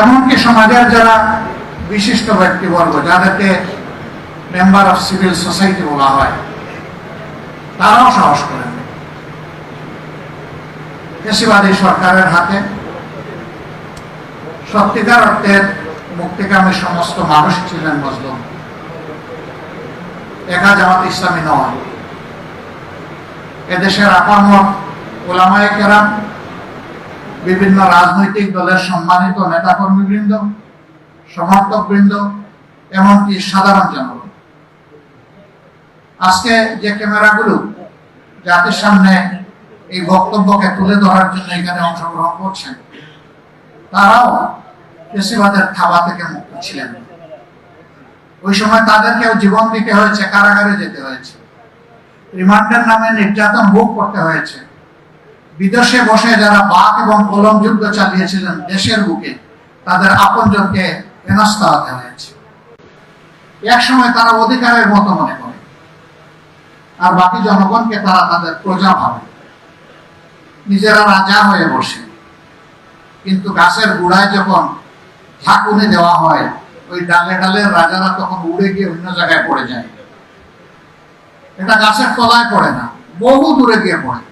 এমনকি সমাজের যারা বিশিষ্ট ব্যক্তিবর্গ, যাদেরকে মেম্বার অফ সিভিল সোসাইটি বলা হয়, তারাও সাহস করেন ফেসিবাদী সরকারের হাতে সত্যিকার অর্থের মুক্তিকামী সমস্ত মানুষ ছিলেন মজলুম। একা জামাত ইসলামী নয়। এদেশের আপামর ওলামায়ে কেরাম বিভিন্ন রাজনৈতিক দলের সম্মানিত নেতাকর্মীবৃন্দ, সমর্থকবৃন্দ, এমনকি সাধারণ জনগণ। আজকে যে ক্যামেরাগুলো জাতির সামনে এই বক্তব্যকে তুলে ধরার জন্য এখানে অংশগ্রহণ করছেন, তারাও পেশিবাদের থাবা থেকে মুক্ত ছিলেন। ওই সময় তাদেরকেও জীবন দিতে হয়েছে, কারাগারে যেতে হয়েছে। রিমান্ডের নামে নির্যাতন ভোগ করতে হয়েছে। বিদেশে বসে যারা বাক এবং কলম যুদ্ধ চালিয়েছিলেন, দেশের বুকে তাদের আপনজনকে হেনস্থা এক সময় তারা অধিকারের মতো মনে করে, আর বাকি জনগণকে তারা তাদের প্রজা ভাবে। নিজেরা রাজা হয়ে বসে, কিন্তু গাছের গুড়ায় যখন ঝাঁকুনি দেওয়া হয়, ওই ডালে ডালে রাজারা তখন উড়ে গিয়ে অন্য জায়গায় পড়ে যায়। এটা গাছের তলায় পড়ে না, বহু দূরে গিয়ে পড়ে।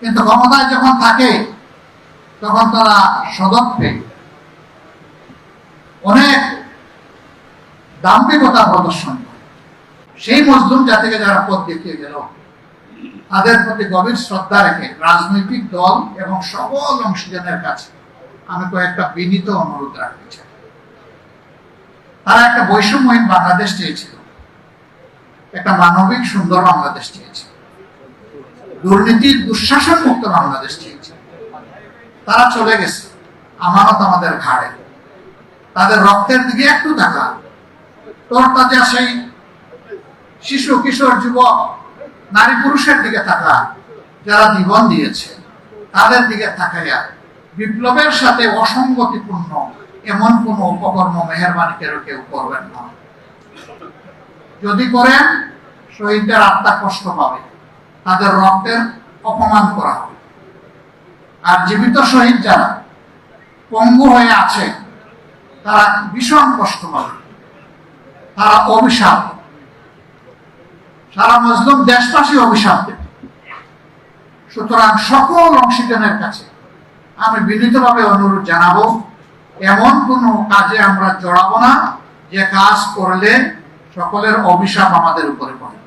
কিন্তু ক্ষমতায় যখন থাকে, তখন তারা সদর্থে অনেক দাম্ভিকতা প্রদর্শন করে। সেই মজলুম জাতিকে যারা পথ দেখিয়ে গেল, তাদের প্রতি গভীর শ্রদ্ধা রেখে রাজনৈতিক দল এবং সকল অংশীজনের কাছে আমি কয়েকটা বিনীত অনুরোধ রাখতে চাই। তারা একটা বৈষম্যহীন বাংলাদেশ চেয়েছিল, একটা মানবিক সুন্দর বাংলাদেশ চেয়েছিল। দুর্নীতির দুঃশাসন মুক্ত বাংলাদেশ চেয়েছে তারা চলে গেছে। আমানত আমাদের ঘাড়ে। তাদের রক্তের দিকে একটু দেখা তোর তাজা সেই শিশু, কিশোর, যুবক, নারী, পুরুষের দিকে থাকা যারা জীবন দিয়েছে, তাদের দিকে তাকাইয়া বিপ্লবের সাথে অসঙ্গতিপূর্ণ এমন কোন উপকর্ম মেহরবানি কেউ করবেন না? যদি করেন, শহীদদের আত্মা কষ্ট পাবে। তাদের রক্তের অপমান করা। হবে আর জীবিত শহীদ যারা পঙ্গু হয়ে আছে, তারা ভীষণ কষ্ট পাবে। তারা অভিশাপ। সারা মজলুম দেশবাসী অভিশাপ দেবে। সুতরাং সকল অংশীজনের কাছে আমি বিনীতভাবে অনুরোধ জানাব, এমন কোন কাজে আমরা জড়াবো না, যে কাজ করলে সকলের অভিশাপ আমাদের উপরে পড়ে।